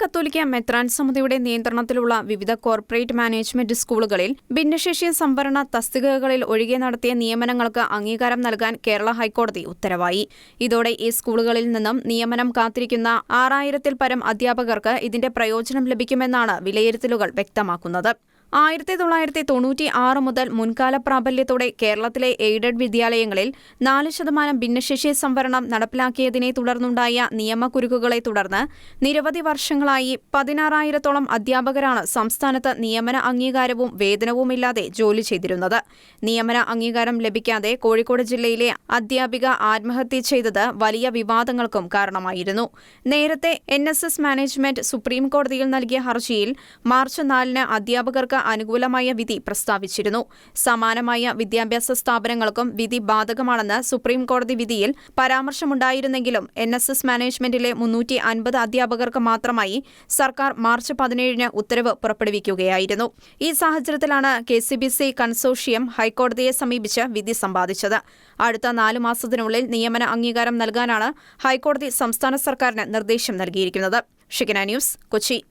കത്തോലിക്ക മെത്രാൻ സമിതിയുടെ നിയന്ത്രണത്തിലുള്ള വിവിധ കോർപ്പറേറ്റ് മാനേജ്മെന്റ് സ്കൂളുകളിൽ ഭിന്നശേഷി സംവരണ തസ്തികകളിൽ ഒഴികെ നടത്തിയ നിയമനങ്ങൾക്ക് അംഗീകാരം നൽകാൻ കേരള ഹൈക്കോടതി ഉത്തരവായി. ഇതോടെ ഈ സ്കൂളുകളിൽ നിന്നും നിയമനം കാത്തിരിക്കുന്ന ആറായിരത്തിൽ പരം അധ്യാപകർക്ക് ഇതിന്റെ പ്രയോജനം ലഭിക്കുമെന്നാണ് വിലയിരുത്തലുകൾ വ്യക്തമാക്കുന്നത്. ആയിരത്തി തൊള്ളായിരത്തി തൊണ്ണൂറ്റി ആറ് മുതൽ മുൻകാല പ്രാബല്യത്തോടെ കേരളത്തിലെ എയ്ഡഡ് വിദ്യാലയങ്ങളിൽ നാല് ശതമാനം ഭിന്നശേഷി സംവരണം നടപ്പിലാക്കിയതിനെ തുടർന്നുണ്ടായ നിയമക്കുരുക്കുകളെ തുടർന്ന് നിരവധി വർഷങ്ങളായി പതിനാറായിരത്തോളം അധ്യാപകരാണ് സംസ്ഥാനത്ത് നിയമന അംഗീകാരവും വേതനവുമില്ലാതെ ജോലി ചെയ്തിരുന്നത്. നിയമന അംഗീകാരം ലഭിക്കാതെ കോഴിക്കോട് ജില്ലയിലെ അധ്യാപിക ആത്മഹത്യ ചെയ്തത് വലിയ വിവാദങ്ങൾക്കും കാരണമായിരുന്നു. നേരത്തെ എൻ മാനേജ്മെന്റ് സുപ്രീം കോടതിയിൽ നൽകിയ ഹർജിയിൽ മാർച്ച് നാലിന് അധ്യാപകർക്ക് അനുകൂലമായ വിധി പ്രസ്താവിച്ചിരുന്നു. സമാനമായ വിദ്യാഭ്യാസ സ്ഥാപനങ്ങൾക്കും വിധി ബാധകമാണെന്ന് സുപ്രീം കോടതി വിധിയിൽ പരാമർശമുണ്ടായിരുന്നെങ്കിലും എൻ എസ് എസ് മാനേജ്മെന്റിലെ മുന്നൂറ്റി അൻപത് അധ്യാപകർക്ക് മാത്രമായി സർക്കാർ മാർച്ച് പതിനേഴിന് ഉത്തരവ് പുറപ്പെടുവിക്കുകയായിരുന്നു. ഈ സാഹചര്യത്തിലാണ് K C B C consortium ഹൈക്കോടതിയെ സമീപിച്ച് വിധി സമ്പാദിച്ചത്. അടുത്ത നാലു മാസത്തിനുള്ളിൽ നിയമന അംഗീകാരം നൽകാനാണ് ഹൈക്കോടതി സംസ്ഥാന സർക്കാരിന് നിർദ്ദേശം നൽകിയിരിക്കുന്നത്. ഷിക്കന ന്യൂസ് കൊച്ചി.